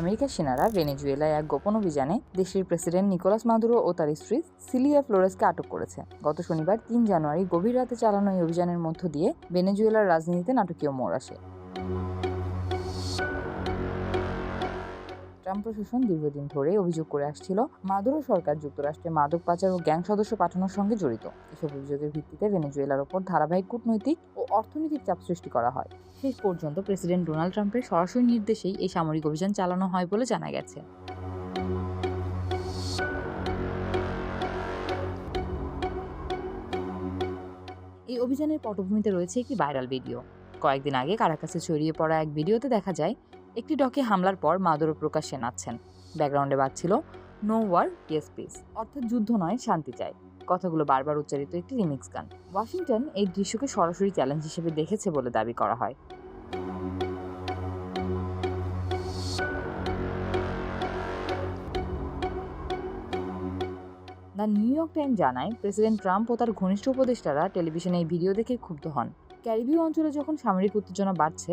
আমেরিকার সেনারা ভেনেজুয়েলায় এক গোপন অভিযানে দেশটির প্রেসিডেন্ট নিকোলাস মাদুরো ও তার স্ত্রী সিলিয়া ফ্লোরেসকে আটক করেছে। গত শনিবার তিন জানুয়ারি গভীর রাতে চালানো এই অভিযানের মধ্য দিয়ে ভেনেজুয়েলার রাজনীতিতে নাটকীয় মোড় আসে। ট্রাম্প প্রশাসন দীর্ঘদিন ধরে অভিযোগ করে আসছিল মাদুরো সরকার যুক্তরাষ্ট্রে মাদক পাচার ও গ্যাং সদস্য পাঠানোর সঙ্গে জড়িত। এসব অভিযোগের ভিত্তিতে ভেনেজুয়েলার ওপর ধারাবাহিক কূটনৈতিক ও অর্থনৈতিক চাপ সৃষ্টি করা হয়। শেষ পর্যন্ত প্রেসিডেন্ট ডোনাল্ড ট্রাম্পের সরাসরি নির্দেশেই এই সামরিক অভিযান চালানো হয় বলে জানা গেছে। এই অভিযানের পটভূমিতে রয়েছে একটি ভাইরাল ভিডিও। কয়েকদিন আগে কারাকাসে ছড়িয়ে পড়া এক ভিডিওতে দেখা যায় একটি ডকে হামলার পর মাদুরো প্রকাশ্যে নাচছেন। ব্যাকগ্রাউন্ডে বাজছিল নো ওয়ার ইয়েস পিস অর্থাৎ যুদ্ধ নয়, শান্তি চাই। কথাগুলো বারবার উচ্চারিত একটি রিমিক্স গান। ওয়াশিংটন এই দৃশ্যকে সরাসরি চ্যালেঞ্জ হিসেবে দেখেছে বলে দাবি করা হয়। দ্য নিউ ইয়র্ক টাইম জানায়, প্রেসিডেন্ট ট্রাম্প ও তার ঘনিষ্ঠ উপদেষ্টারা টেলিভিশনে এই ভিডিও দেখে ক্ষুব্ধ হন। ক্যারিবীয় অঞ্চলে যখন সামরিক উত্তেজনা বাড়ছে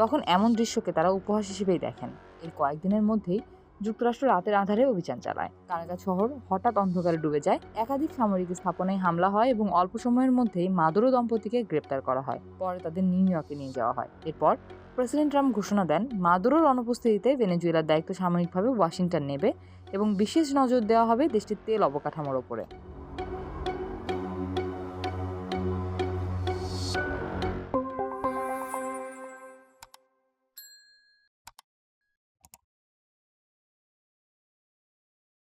তখন এমন দৃশ্যকে তারা উপহাস হিসেবেই দেখেন। এর কয়েকদিনের মধ্যেই যুক্তরাষ্ট্র রাতের আধারে অভিযান চালায়। কারাগার শহর হঠাৎ অন্ধকারে ডুবে যায়। একাধিক সামরিক স্থাপনায় হামলা হয় এবং অল্প সময়ের মধ্যেই মাদুরো দম্পতিকে গ্রেপ্তার করা হয়। পরে তাদের নিউ ইয়র্কে নিয়ে যাওয়া হয়। এরপর প্রেসিডেন্ট ট্রাম্প ঘোষণা দেন, মাদুরোর অনুপস্থিতিতে ভেনেজুয়েলার দায়িত্ব সাময়িকভাবে ওয়াশিংটন নেবে এবং বিশেষ নজর দেওয়া হবে দেশটির তেল অবকাঠামোর ওপরে।